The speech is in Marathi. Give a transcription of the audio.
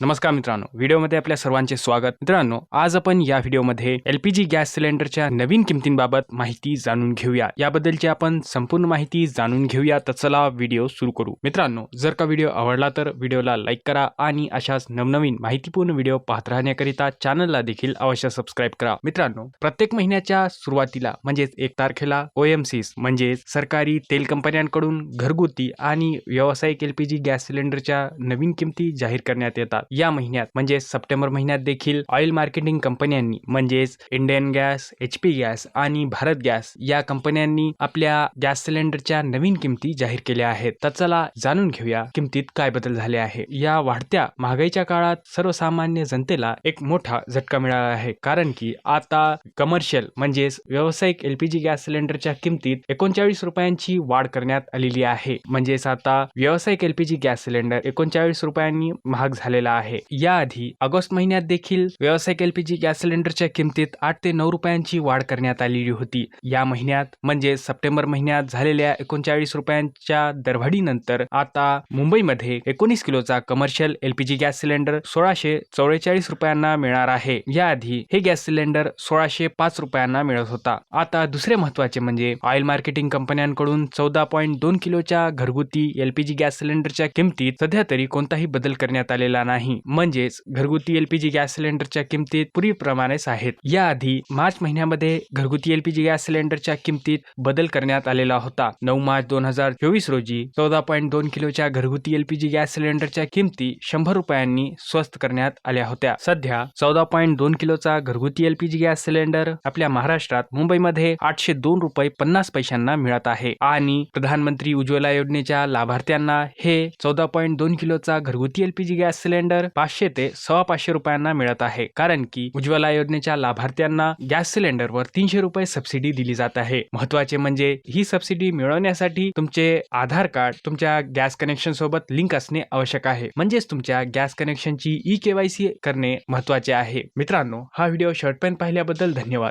नमस्कार मित्रांनो व्हिडिओमध्ये आपल्या सर्वांचे स्वागत. मित्रांनो आज आपण या व्हिडिओमध्ये एलपीजी गॅस सिलेंडरच्या नवीन किमतींबाबत माहिती जाणून घेऊया. याबद्दलची आपण संपूर्ण माहिती जाणून घेऊया. तर चला व्हिडिओ सुरू करू. मित्रांनो जर का व्हिडिओ आवडला तर व्हिडिओला लाईक करा आणि अशाच नवनवीन माहितीपूर्ण व्हिडिओ पाहत राहण्याकरिता चॅनलला देखील अवश्य सबस्क्राईब करा. मित्रांनो प्रत्येक महिन्याच्या सुरुवातीला म्हणजेच एक तारखेला ओएमसीस म्हणजेच सरकारी तेल कंपन्यांकडून घरगुती आणि व्यावसायिक एलपीजी गॅस सिलेंडरच्या नवीन किमती जाहीर करण्यात येतात. या महिन्यात म्हणजे सप्टेंबर महिन्यात देखील ऑइल मार्केटिंग कंपन्यांनी म्हणजेच Indian gas H P gas आणि भारत गॅस या कंपन्यांनी आपल्या गॅस सिलेंडरच्या नवीन किमती जाहीर केल्या आहेत. तर चला जाणून घेऊया किमतीत काय बदल झाले आहे. या वाढत्या महागाईच्या काळात सर्वसामान्य जनतेला एक मोठा झटका मिळाला आहे. कारण की आता कमर्शियल म्हणजेच व्यावसायिक एलपीजी गॅस सिलेंडरच्या किमतीत एकोणचाळीस रुपयांची वाढ करण्यात आलेली आहे. म्हणजेच आता व्यावसायिक एलपीजी गॅस सिलेंडर एकोणचाळीस रुपयांनी महाग झालेला आहे. याआधी ऑगस्ट महिन्यात देखील व्यावसायिक एलपीजी गॅस सिलेंडरच्या किमतीत आठ ते नऊ रुपयांची वाढ करण्यात आलेली होती. या महिन्यात म्हणजे सप्टेंबर महिन्यात झालेल्या एकोणचाळीस रुपयांच्या दरवाढीनंतर आता मुंबईमध्ये एकोणीस किलोचा कमर्शियल एलपीजी गॅस सिलेंडर सोळाशे चौवेचाळीस रुपयांना मिळणार आहे. याआधी हे गॅस सिलेंडर सोळाशे पाच रुपयांना मिळत होता. आता दुसरे महत्त्वाचे म्हणजे ऑइल मार्केटिंग कंपन्यांकडून चौदा पॉईंट दोन किलोच्या घरगुती एलपीजी गॅस सिलेंडरच्या किमतीत सध्या तरी कोणताही बदल करण्यात आलेला नाही. म्हणजेच घरगुती एलपीजी गॅस सिलेंडरच्या किमतीत पूर्वीप्रमाणेच आहेत. याआधी मार्च महिन्यामध्ये घरगुती एलपीजी गॅस सिलेंडरच्या किमतीत बदल करण्यात आलेला होता. नऊ मार्च दोन हजार चोवीस रोजी चौदा पॉईंट दोन किलोच्या घरगुती एलपीजी गॅस सिलेंडरच्या किमती शंभर रुपयांनी स्वस्त करण्यात आल्या होत्या. सध्या चौदा पॉईंट दोन किलोचा घरगुती एलपीजी गॅस सिलेंडर आपल्या महाराष्ट्रात मुंबईमध्ये आठशे दोन रुपये पन्नास पैशांना मिळत आहे. आणि प्रधानमंत्री उज्ज्वला योजनेच्या लाभार्थ्यांना हे चौदा पॉईंट दोन किलोचा घरगुती एलपीजी गॅस सिलेंडर पाचशे ते सव्वा पाचशे रुपयांना मिळत आहे. कारण की उज्ज्वला योजनेच्या लाभार्थ्यांना गॅस सिलेंडरवर तीनशे रुपये सबसिडी दिली जात आहे. महत्त्वाचे म्हणजे ही सबसिडी मिळवण्यासाठी तुमचे आधार कार्ड तुमच्या गॅस कनेक्शन सोबत लिंक असणे आवश्यक आहे. म्हणजेच तुमच्या गॅस कनेक्शनची ई केवायसी करणे महत्त्वाचे आहे. मित्रांनो हा व्हिडिओ शॉर्टपर्यंत पाहिल्याबद्दल धन्यवाद.